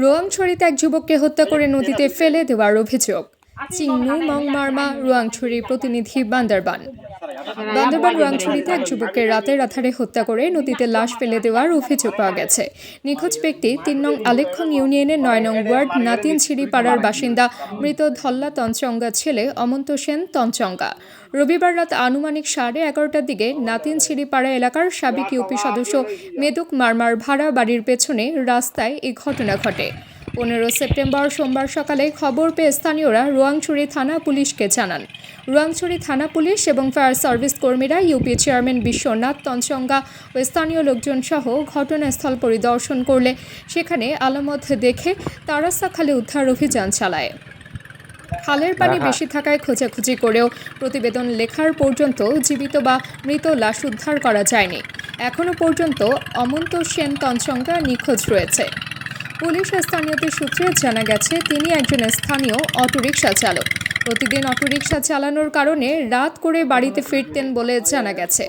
রোয়াংছড়িতে এক যুবককে হত্যা করে নদীতে ফেলে দেওয়ার অভিযোগ। চিংনু মং মার্মা রোয়াংছড়ি প্রতিনিধি বান্দরবান। বান্দরবান রোয়াংছড়িতে এক যুবককে রাতের আধারে হত্যা করে নদীতে লাশ ফেলে দেওয়ার অভিযোগ পাওয়া গেছে। নিখোঁজ ব্যক্তি তিন নং আলেক্ষং ইউনিয়নের নয় নং ওয়ার্ড নাতিন পাড়ার বাসিন্দা মৃত ধল্লা তঞ্চঙ্গা ছেলে অমন্ত সেন তঞ্চঙ্গা রবিবার রাত আনুমানিক সাড়ে এগারোটার দিকে নাতিন ছিড়িপাড়া এলাকার সাবেক ইউপি সদস্য মেদুক মারমার ভাড়া বাড়ির পেছনে রাস্তায় এই ঘটনা ঘটে। পনেরো সেপ্টেম্বর সোমবার সকালে খবর পেয়ে স্থানীয়রা রোয়াংছড়ি থানা পুলিশকে জানান। রোয়াংছড়ি থানা পুলিশ এবং ফায়ার সার্ভিস কর্মীরা ইউপি চেয়ারম্যান বিশ্বনাথ তঞ্চঙ্গা ও স্থানীয় লোকজন সহ ঘটনাস্থল পরিদর্শন করলে সেখানে আলামত দেখে তারাসা খালে উদ্ধার অভিযান চালায়। খালের পানি বেশি থাকায় খোঁজাখুঁজি করেও প্রতিবেদন লেখার পর্যন্ত জীবিত বা মৃত লাশ উদ্ধার করা যায়নি। এখনও পর্যন্ত অমন্ত সেন তঞ্চঙ্গা নিখোঁজ রয়েছে। পুলিশ স্থানীয়দের সূত্রে জানা গেছে তিনি একজন স্থানীয় অটোরিকশা চালক প্রতিদিন অটোরিকশা চালানোর কারণে রাত করে বাড়িতে ফিরতেন বলে জানা গেছে।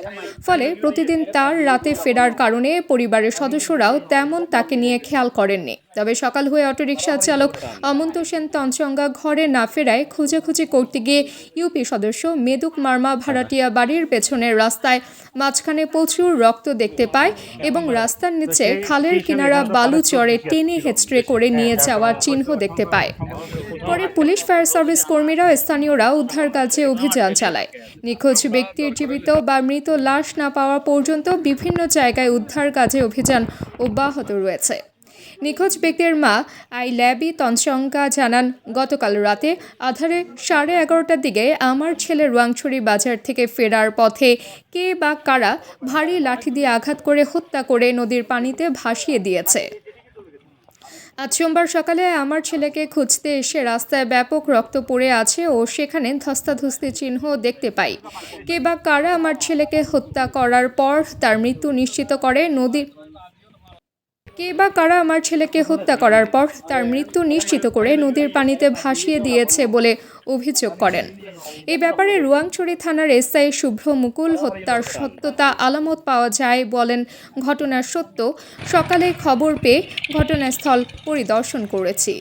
ফলে প্রতিদিন তার রাতে ফেরার কারণে পরিবারের সদস্যরাও তেমন তাকে নিয়ে খেয়াল করেননি। তবে সকাল হয়ে অটোরিকশা চালক অমন্ত সেন তঞ্চঙ্গা ঘরে না ফেরায় খুঁজে করতে গিয়ে ইউপি সদস্য মেদুক মার্মা ভাড়াটিয়া বাড়ির পেছনের রাস্তায় মাঝখানে প্রচুর রক্ত দেখতে পায় এবং রাস্তার নিচে খালের কিনারা বালু চড়ে টেনে হেঁচড়ে করে নিয়ে যাওয়ার চিহ্ন দেখতে পায়। পরে পুলিশ, ফায়ার সার্ভিস কর্মীরা স্থানীয়রা উদ্ধার কাজে অভিযান চালায়। নিখোঁজ ব্যক্তির জীবিত বা মৃত লাশ না পাওয়া পর্যন্ত বিভিন্ন জায়গায় উদ্ধার কাজে অভিযান অব্যাহত রয়েছে। নিখোঁজ ব্যক্তির মা আই ল্যাবি তঞ্চঙ্কা জানান, গতকাল রাতে আধারে সাড়ে এগারোটার দিকে আমার ছেলে রোয়াংছড়ি বাজার থেকে ফেরার পথে কে বা কারা ভারী লাঠি দিয়ে আঘাত করে হত্যা করে নদীর পানিতে ভাসিয়ে দিয়েছে। আজ সোমবার সকালে আমার ছেলেকে খুঁজতে এসে রাস্তায় ব্যাপক রক্ত পড়ে আছে ও সেখানে ধস্তাধস্তি চিহ্ন দেখতে পাই। কে বা কারা আমার ছেলেকে হত্যা করার পর তার মৃত্যু নিশ্চিত করে নদীর কে বা কারা আমার ছেলেকে হত্যা করার পর তার মৃত্যু নিশ্চিত করে নদীর পানিতে ভাসিয়ে দিয়েছে বলে অভিযোগ করেন। এ ব্যাপারে রুয়াংছড়ি থানার এসআই শুভ্র মুকুল হত্যার সত্যতা আলামত পাওয়া যায় বলেন ঘটনার সত্য। সকালে খবর পেয়ে ঘটনাস্থল পরিদর্শন করেছি।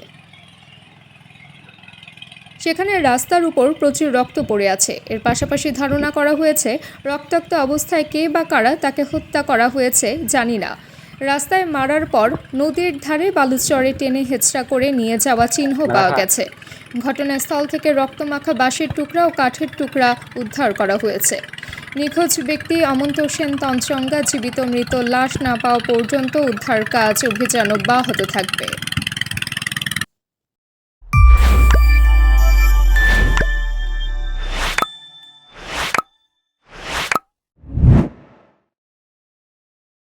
সেখানে রাস্তার উপর প্রচুর রক্ত পড়ে আছে। এর পাশাপাশি ধারণা করা হয়েছে, রক্তাক্ত অবস্থায় কে বা কারা তাকে হত্যা করা হয়েছে জানি না। রাস্তায় মারার পর নদীর ধারে বালুচরে টেনে হেঁচড়া করে নিয়ে যাওয়া চিহ্ন পাওয়া গেছে। ঘটনাস্থল থেকে রক্তমাখা বাঁশের টুকরা ও কাঠের টুকরা উদ্ধার করা হয়েছে। নিখোঁজ ব্যক্তি অমন্ত সেন তঞ্চঙ্গা জীবিত মৃত লাশ না পাওয়া পর্যন্ত উদ্ধার কাজ অভিযান অব্যাহত থাকবে।